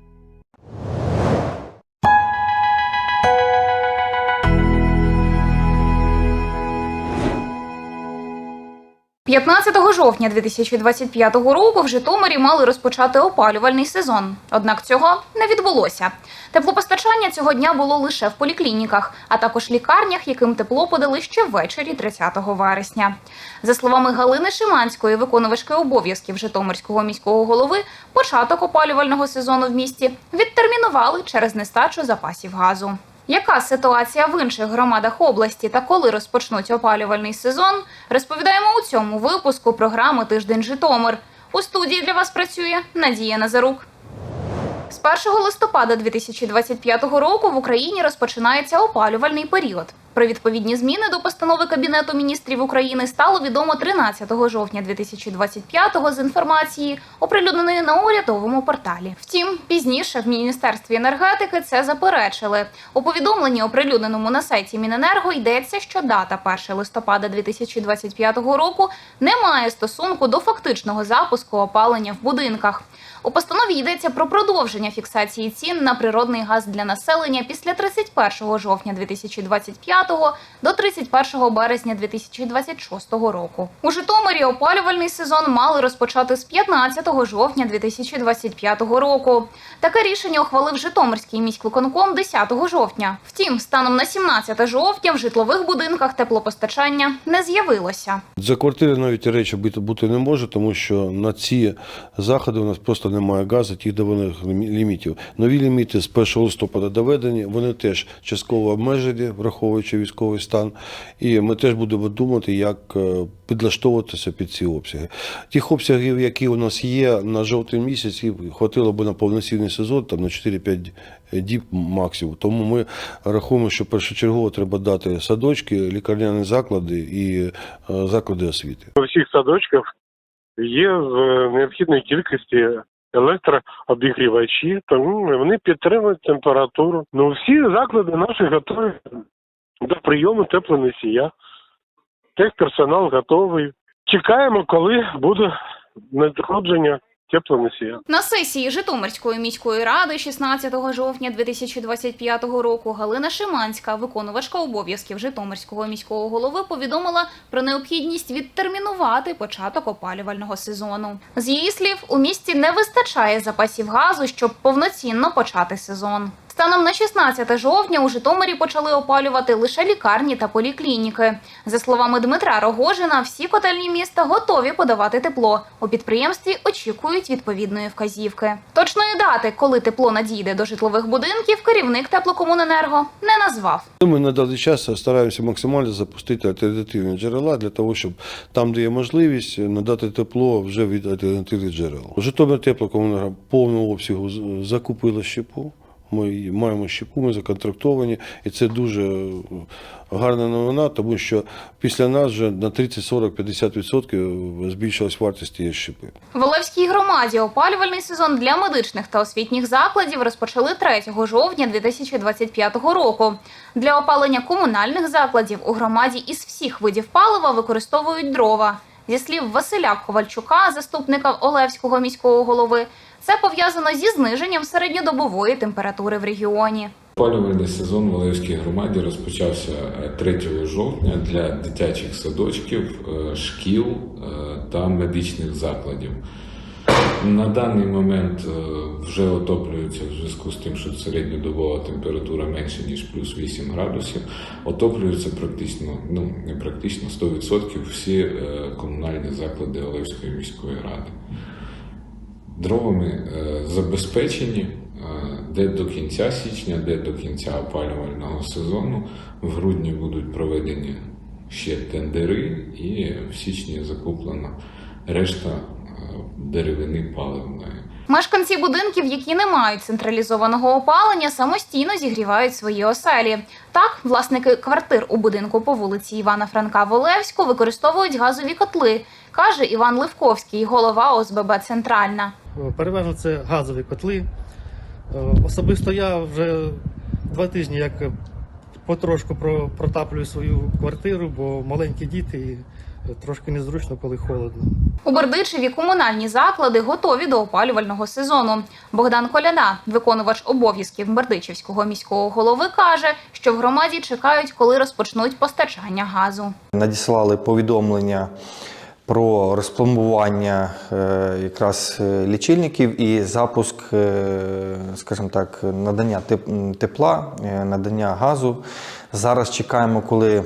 – 15 жовтня 2025 року в Житомирі мали розпочати опалювальний сезон. Однак цього не відбулося. Теплопостачання цього дня було лише в поліклініках, а також лікарнях, яким тепло подали ще ввечері 30 вересня. За словами Галини Шиманської, виконувачки обов'язків Житомирського міського голови, початок опалювального сезону в місті відтермінували через нестачу запасів газу. Яка ситуація в інших громадах області та коли розпочнуть опалювальний сезон, розповідаємо у цьому випуску програми Тиждень Житомир. У студії для вас працює Надія Назарук. З 1 листопада 2025 року в Україні розпочинається опалювальний період. Про відповідні зміни до постанови Кабінету міністрів України стало відомо 13 жовтня 2025 з інформації, оприлюдненої на урядовому порталі. Втім, пізніше в Міністерстві енергетики це заперечили. У повідомленні, оприлюдненому на сайті Міненерго, йдеться, що дата 1 листопада 2025 року не має стосунку до фактичного запуску опалення в будинках. У постанові йдеться про продовження фіксації цін на природний газ для населення після 31 жовтня 2025 до 31 березня 2026 року. У Житомирі опалювальний сезон мали розпочати з 15 жовтня 2025 року. Таке рішення ухвалив Житомирський міськвиконком 10 жовтня. Втім, станом на 17 жовтня в житлових будинках теплопостачання не з'явилося. За квартири навіть речі бути, не може, тому що на ці заходи у нас просто немає газу, тих доведених лімітів. Нові ліміти з 1 листопада доведені, вони теж частково обмежені, враховуючи військовий стан. І ми теж будемо думати, як е, підлаштовуватися під ці обсяги. Тих обсягів, які у нас є на жовтий місяць, їх хватило б на повноцінний сезон, там на 4-5 діб максимум. Тому ми рахуємо, що першочергово треба дати садочки, лікарняні заклади і е, заклади освіти. у всіх садочках є в необхідної кількості електрообігрівачі, тому вони підтримують температуру. Ну всі заклади наші готові до прийому теплоносія. Техперсонал готовий. Чекаємо, коли буде надходження теплоносія. На сесії Житомирської міської ради 16 жовтня 2025 року Галина Шиманська, виконувачка обов'язків Житомирського міського голови, повідомила про необхідність відтермінувати початок опалювального сезону. З її слів, у місті не вистачає запасів газу, щоб повноцінно почати сезон. Станом на 16 жовтня у Житомирі почали опалювати лише лікарні та поліклініки. За словами Дмитра Рогожина, всі котельні міста готові подавати тепло. У підприємстві очікують відповідної вказівки. Точної дати, коли тепло надійде до житлових будинків, керівник теплокомуненерго не назвав. Ми на даний час стараємося максимально запустити альтернативні джерела для того, щоб там, де є можливість, надати тепло вже від альтернативних джерел. Житомир теплокомуненерго повного обсягу з- закупила щепу. Ми маємо щепу, ми законтрактовані, і це дуже гарна новина, тому що після нас вже на 30, 40, 50% збільшилась вартість тієї щепи. В Олевській громаді опалювальний сезон для медичних та освітніх закладів розпочали 3 жовтня 2025 року. Для опалення комунальних закладів у громаді із всіх видів палива використовують дрова. Зі слів Василя Ковальчука, заступника Олевського міського голови, це пов'язано зі зниженням середньодобової температури в регіоні. Опалювальний сезон в Олевській громаді розпочався е, 3 жовтня для дитячих садочків, е, шкіл е, та медичних закладів. На даний момент е, вже отоплюються в зв'язку з тим, що середньодобова температура менше ніж плюс 8 градусів. Отоплюються практично, ну не практично 100% всі е, комунальні заклади Олевської міської ради. Дровами е, забезпечені е, де до кінця січня, де до кінця опалювального сезону. В грудні будуть проведені ще тендери, і в січні закуплена решта е, деревини паливної. Мешканці будинків, які не мають централізованого опалення, самостійно зігрівають свої оселі. Так, власники квартир у будинку по вулиці Івана Франка в Олевську використовують газові котли, каже Іван Ливковський, голова ОСББ Центральна. Переважно це газові котли. Е, Особисто я вже два тижні як потрошку про- протаплюю свою квартиру, бо маленькі діти і трошки незручно, коли холодно. У Бердичеві комунальні заклади готові до опалювального сезону. Богдан Коляда, виконувач обов'язків Бердичівського міського голови, каже, що в громаді чекають, коли розпочнуть постачання газу. надіслали повідомлення про розпломбування е, якраз е, лічильників і запуск, е, скажімо так, надання тепла, надання газу. Зараз чекаємо, коли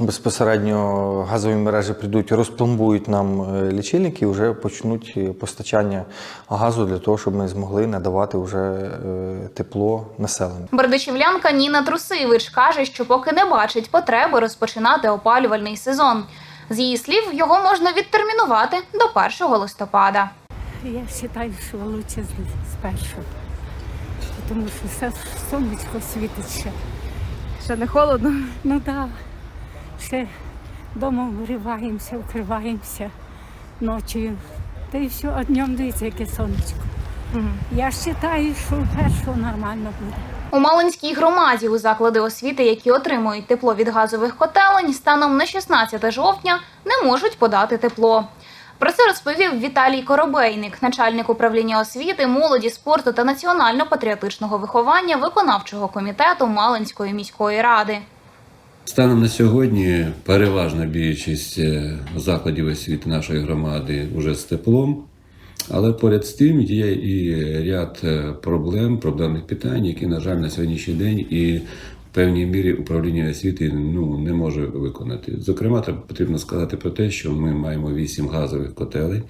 безпосередньо газові мережі прийдуть, розпломбують нам лічильники і вже почнуть постачання газу для того, щоб ми змогли надавати вже тепло населенню. Бердичівлянка Ніна Трусивич каже, що поки не бачить потреби розпочинати опалювальний сезон. З її слів, його можна відтермінувати до 1 листопада. Я вважаю, що лучше з, першого. Тому що все сонечко світить ще. Ще не холодно? Ну так, ще вдома вириваємося, вкриваємося ночі. Та й все, а днем дивіться, яке сонечко. Я вважаю, що першого нормально буде. У Малинській громаді у заклади освіти, які отримують тепло від газових котелень, станом на 16 жовтня не можуть подати тепло. Про це розповів Віталій Коробейник, начальник управління освіти, молоді, спорту та національно-патріотичного виховання виконавчого комітету Малинської міської ради. Станом на сьогодні переважна більшість е, закладів освіти нашої громади вже з теплом, але поряд з тим є і ряд е, проблем, проблемних питань, які, на жаль, на сьогоднішній день і в певній мірі управління освіти ну, не може виконати. Зокрема, потрібно сказати про те, що ми маємо вісім газових котелень.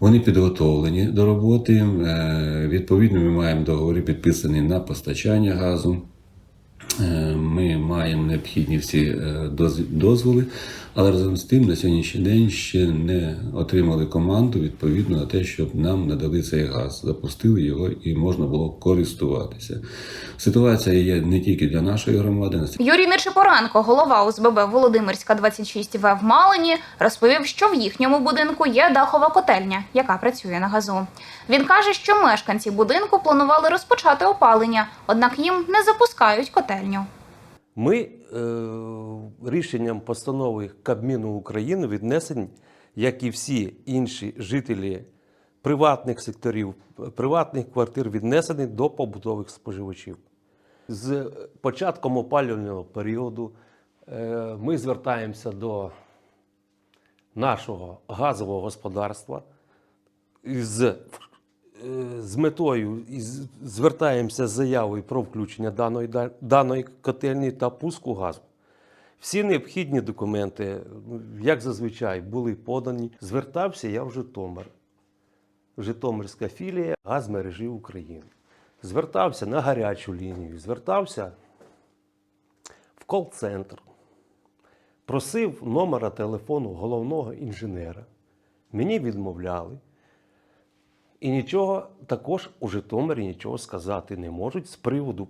Вони підготовлені до роботи. Е, Відповідно, ми маємо договори підписані на постачання газу. Е, Ми маємо необхідні всі дозволи, але разом з тим на сьогоднішній день ще не отримали команду відповідно на те, щоб нам надали цей газ, запустили його і можна було користуватися. Ситуація є не тільки для нашої громади, Юрій Нечипоренко, голова ОСББ Володимирська 26В в Малині, розповів, що в їхньому будинку є дахова котельня, яка працює на газу. Він каже, що мешканці будинку планували розпочати опалення, однак їм не запускають котельню. Ми рішенням постанови Кабміну України віднесені, як і всі інші жителі приватних секторів, приватних квартир, віднесені до побутових споживачів. З початком опалювального періоду е, ми звертаємося до нашого газового господарства е, з метою звертаємося з заявою про включення даної, даної котельні та пуску газу. Всі необхідні документи, як зазвичай, були подані. Звертався я в Житомир. Житомирська філія Газмережі України. Звертався на гарячу лінію, звертався в кол-центр. Просив номера телефону головного інженера. Мені відмовляли. І нічого також у Житомирі нічого сказати не можуть з приводу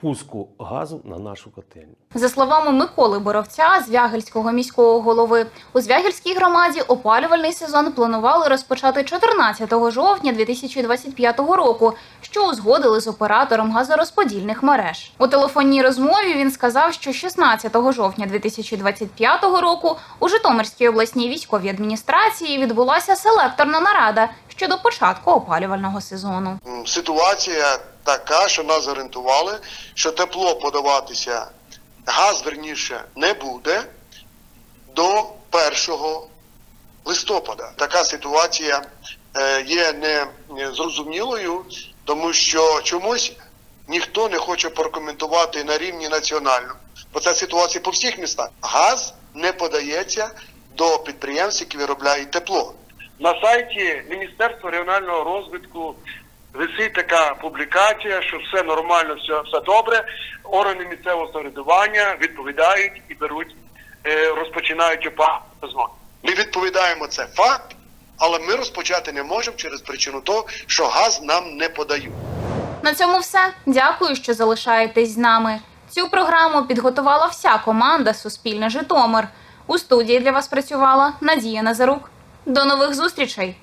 пуску газу на нашу котельню. За словами Миколи Боровця, Звягельського міського голови, у Звягельській громаді опалювальний сезон планували розпочати 14 жовтня 2025 року, що узгодили з оператором газорозподільних мереж. У телефонній розмові він сказав, що 16 жовтня 2025 року у Житомирській обласній військовій адміністрації відбулася селекторна нарада щодо початку опалювального сезону. Ситуація така, що нас орієнтували, що тепло подаватися, газ верніше не буде до 1 листопада. Така ситуація е, є не не тому що чомусь ніхто не хоче прокоментувати на рівні національному. Бо це ситуація по всіх містах. Газ не подається до підприємств, які виробляють тепло. На сайті Міністерства регіонального розвитку висить така публікація, що все нормально, все, все добре. Органи місцевого самоврядування відповідають і беруть, е, розпочинають опалювальний. Ми відповідаємо це факт, але ми розпочати не можемо через причину того, що газ нам не подають. На цьому все. Дякую, що залишаєтесь з нами. Цю програму підготувала вся команда Суспільне Житомир. У студії для вас працювала Надія Назарук. До нових зустрічей!